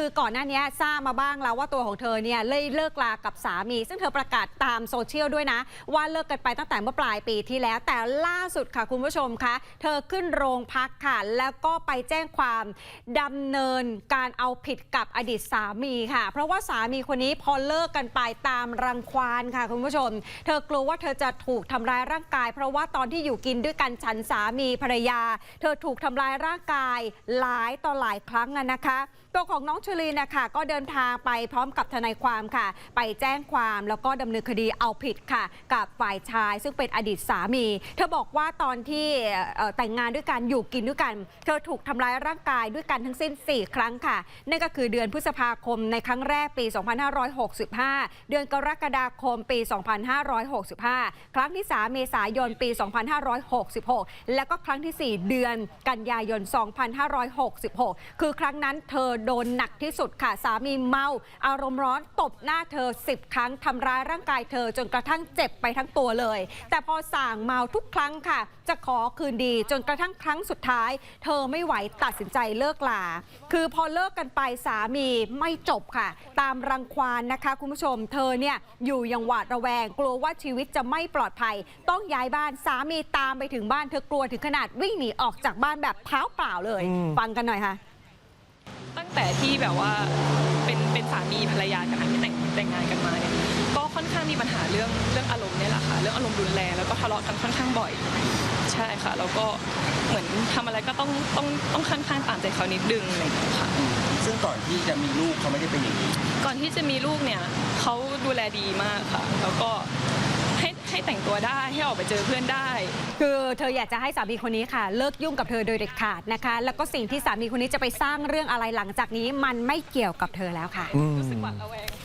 คือก่อนหน้านี้ทราบมาบ้างแล้วว่าตัวของเธอเนี่ยเลยเลิกลากับสามี ซึ่งเธอประกาศตามโซเชียลด้วยนะ ว่าเลิกกันไปตั้งแต่เมื่อปลายปีที่แล้ว แต่ล่าสุดค่ะคุณผู้ชมคะ เธอขึ้นโรงพักค่ะ แล้วก็ไปแจ้งความดำเนินการเอาผิดกับอดีตสามีค่ะ เพราะว่าสามีคนนี้พอเลิกกันไปตามรังควานค่ะคุณผู้ชม เธอกลัวว่าเธอจะถูกทำร้ายร่างกาย เพราะว่าตอนที่อยู่กินด้วยกันฉันสามีภรรยา เธอถูกทำร้ายร่างกายหลายต่อหลายครั้งอะนะคะตัวของน้องชลีนะคะก็เดินทางไปพร้อมกับทนายความค่ะ ไปแจ้งความแล้วก็ดำเนินคดีเอาผิดค่ะ กับฝ่ายชายซึ่งเป็นอดีตสามี เธอบอกว่าตอนที่แต่งงานด้วยกันอยู่กินด้วยกัน เธอถูกทำร้ายร่างกายด้วยกันทั้งสิ้น 4 ครั้งค่ะ นั่นก็คือเดือนพฤษภาคมในครั้งแรกปี 2565 เดือนกรกฎาคมปี 2565 ครั้งที่ 3 เมษายนปี 2566 แล้วก็ครั้งทีสี่4 เดือนกันยายน 2566 คือครั้งนั้นเธอโดนหนักที่สุดค่ะ สามีเมา อารมณ์ร้อนตบหน้าเธอ 10 ครั้งทำร้ายร่างกายเธอจนกระทั่งเจ็บไปทั้งตัวเลย แต่พอส่างเมาทุกครั้งค่ะ จะขอคืนดีจนกระทั่งครั้งสุดท้าย เธอไม่ไหวตัดสินใจเลิกลา คือพอเลิกกันไปสามีไม่จบค่ะ ตามรังควานนะคะคุณผู้ชม เธอเนี่ยอยู่อย่างหวาดระแวง กลัวว่าชีวิตจะไม่ปลอดภัย ต้องย้ายบ้านสามีตามไปถึงบ้านเธอกลัวถึงขนาดวิ่งหนีออกจากบ้านแบบเท้าเปล่าเลย ฟังกันหน่อยค่ะตั้ง แต่ที่แบบว่าเป็นเป็นสามีภรรยากันที่แต่งแต่งงานกันมาเนี่ยก็ค่อนข้างมีปัญหาเรื่องเรื่องอารมณ์เนี่ยแหละค่ะเรื่องอารมณ์รุนแรงแล้วก็ทะเลาะกันค่อนข้างบ่อย ใช่ค่ะแล้วก็เหมือนทำอะไรก็ต้องต้องต้องค่อนข้างตามใจเขานิดนึงอะไรอย่างเงี้ยค่ะซึ่งก่อนที่จะมีลูกเขาไม่ได้เป็นอย่างนี้ก่อนที่จะมีลูกเนี่ยเขาดูแลดีมากค่ะ แล้วก็ให้ ให้แต่งตัวได้ให้ออกไปเจอเพื่อนได้ คือเธออยากจะให้สามีคนนี้ค่ะ เลิกยุ่งกับเธอโดยเด็ดขาดนะคะ แล้วก็สิ่งที่สามีคนนี้จะไปสร้างเรื่องอะไรหลังจากนี้ มันไม่เกี่ยวกับเธอแล้วค่ะรู้สึกหวาดระแวง